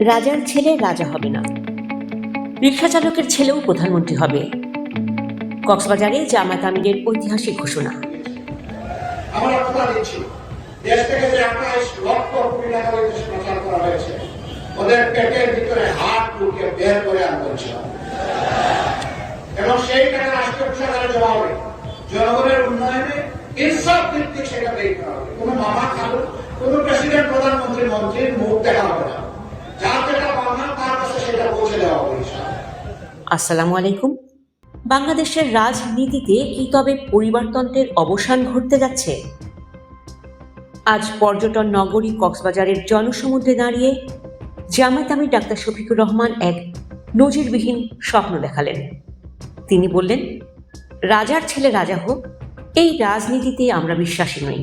রাজার ছেলে রাজা হবে না। রিক্সা চালকের ছেলেও প্রধানমন্ত্রী হবে। কক্সবাজারে জামাত আমিরের ঐতিহাসিক ঘোষণা। ওদের পেটের ভিতরে হাত ঢুকে বের করে ইনশাআল্লাহ। এবং সেই টাকা জবাবে, জনগণের উন্নয়নে ইনসাফ ভিত্তিক সেটা হবে। কোনো মামা খালু, কোনো প্রেসিডেন্ট, প্রধানমন্ত্রী মন্ত্রীর মুখ দেখা হবে না যার যেটা পাওনা তার কাছে সেটা পৌঁছে দেওয়া হবে ইনশাআল্লাহ। আসসালামু আলাইকুম। বাংলাদেশের রাজনীতিতে কি তবে পরিবারতন্ত্রের অবসান ঘটতে যাচ্ছে? আজ পর্যটন নগরী কক্সবাজারের জনসমুদ্রে দাঁড়িয়ে জামায়াত আমির ডাক্তার শফিকুর রহমান এক নজিরবিহীন স্বপ্ন দেখালেন। তিনি বললেন, রাজার ছেলে রাজা হোক, এই রাজনীতিতে আমরা বিশ্বাসী নই।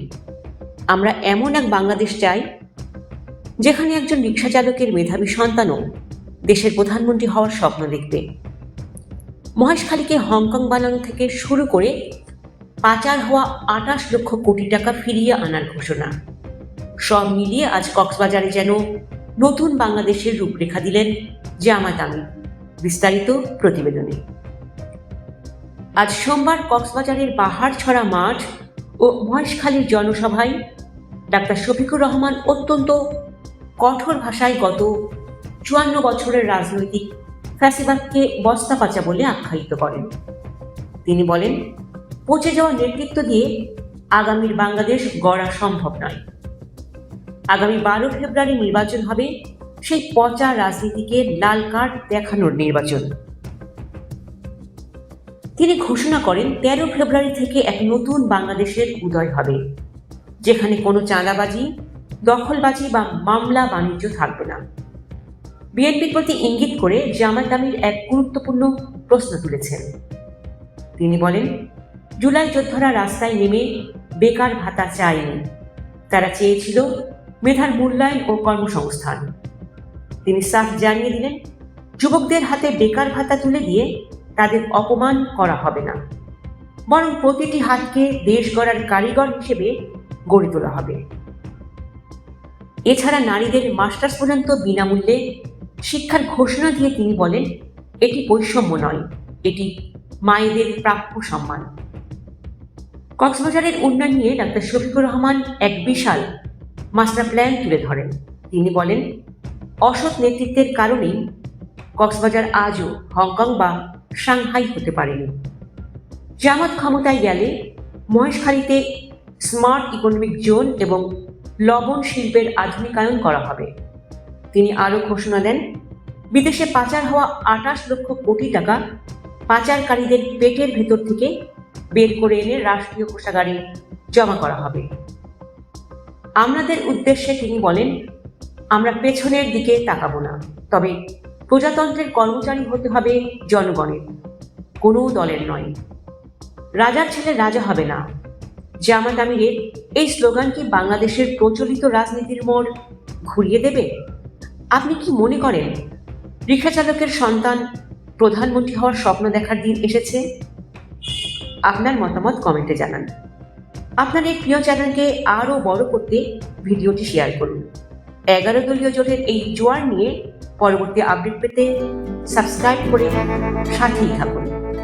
আমরা এমন এক বাংলাদেশ চাই, যেখানে একজন রিক্সা চালকের মেধাবী সন্তানও দেশের প্রধানমন্ত্রী হওয়ার স্বপ্ন দেখবে। মহেশখালীকে হংকং বানানো থেকে শুরু করে পাচার হওয়া আটাশ লক্ষ কোটি টাকা ফিরিয়ে আনার ঘোষণা। সব মিলিয়ে আজ কক্সবাজারে যেন নতুন বাংলাদেশের রূপরেখা দিলেন জামাত আমির। বিস্তারিত প্রতিবেদনে। আজ সোমবার কক্সবাজারের পাহাড় ছড়া মাঠ ও মহেশখালীর জনসভায় ডাক্তার শফিকুর রহমান অত্যন্ত কঠোর ভাষায় গত চুয়ান্ন বছরের রাজনৈতিক ফ্যাসিবাদকে বস্তা পাচা বলে আখ্যায়িত করেন। তিনি বলেন, পচে যাওয়া নেতৃত্ব দিয়ে আগামীর বাংলাদেশ গড়া সম্ভব নয়। আগামী বারো ফেব্রুয়ারি নির্বাচন হবে সেই পচা রাজনীতিকে লাল কার্ড দেখানোর নির্বাচন। তিনি ঘোষণা করেন, তেরো ফেব্রুয়ারি থেকে এক নতুন বাংলাদেশের উদয় হবে, যেখানে কোনো চাঁদাবাজি, দখলবাজি বা মামলা বাণিজ্য থাকবে না। বিএনপির প্রতি ইঙ্গিত করে জামাত আমির এক গুরুত্বপূর্ণ প্রশ্ন তুলেছেন। তিনি বলেন, জুলাই যোদ্ধারা রাস্তায় নেমে বেকার ভাতা চায়নি। তারা চেয়েছিল মেধার মূল্যায়ন ও কর্মসংস্থান। তিনি সাফ জানিয়ে দিলেন, যুবকদের হাতে বেকার ভাতা তুলে দিয়ে তাদের অপমান করা হবে না। বরং প্রতিটি হাতকে দেশ গড়ার কারিগর হিসেবে গড়ে তোলা হবে। এছাড়া নারীদের মাস্টার্স পর্যন্ত বিনামূল্যে শিক্ষার ঘোষণা দিয়ে তিনি বলেন, এটি বৈষম্য নয়, এটি মায়েদের প্রাপ্য সম্মান। কক্সবাজারের উন্নয়ন নিয়ে ডাক্তার শফিকুর রহমান এক বিশাল মাস্টার প্ল্যান তুলে ধরেন। তিনি বলেন, অসৎ নেতৃত্বের কারণেই কক্সবাজার আজও হংকং বা সাংহাই হতে পারেনি। জামাত ক্ষমতায় গেলে মহেশখালীতে স্মার্ট ইকোনমিক জোন এবং লবণ শিল্পের আধুনিকায়ন করা হবে। তিনি আরও ঘোষণা দেন, বিদেশে পাচার হওয়া আটাশ লক্ষ কোটি টাকা পাচারকারীদের পেটের ভেতর থেকে বের করে এনে রাষ্ট্রীয় কোষাগারে জমা করা হবে। আমাদের উদ্দেশ্যে তিনি বলেন, আমরা পেছনের দিকে তাকাবো না, তবে প্রজাতন্ত্রের কর্মচারী হতে হবে জনগণের, কোনো দলের নয়। রাজার ছেলে রাজা হবে না। জামাত আমিরের এই স্লোগান কি বাংলাদেশের প্রচলিত রাজনীতির মোড় ঘুরিয়ে দেবে? আপনি কি মনে করেন রিক্সা চালকের সন্তান প্রধানমন্ত্রী হওয়ার স্বপ্ন দেখার দিন এসেছে? আপনার মতামত কমেন্টে জানান। আপনার এই প্রিয় চ্যানেলকে আরও বড় করতে ভিডিওটি শেয়ার করুন। এগারো দলীয় জোটের এই জোয়ার নিয়ে পরবর্তী আপডেট পেতে সাবস্ক্রাইব করে সাথেই থাকুন।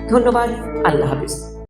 ধন্যবাদ, আল্লাহ হাফিজ।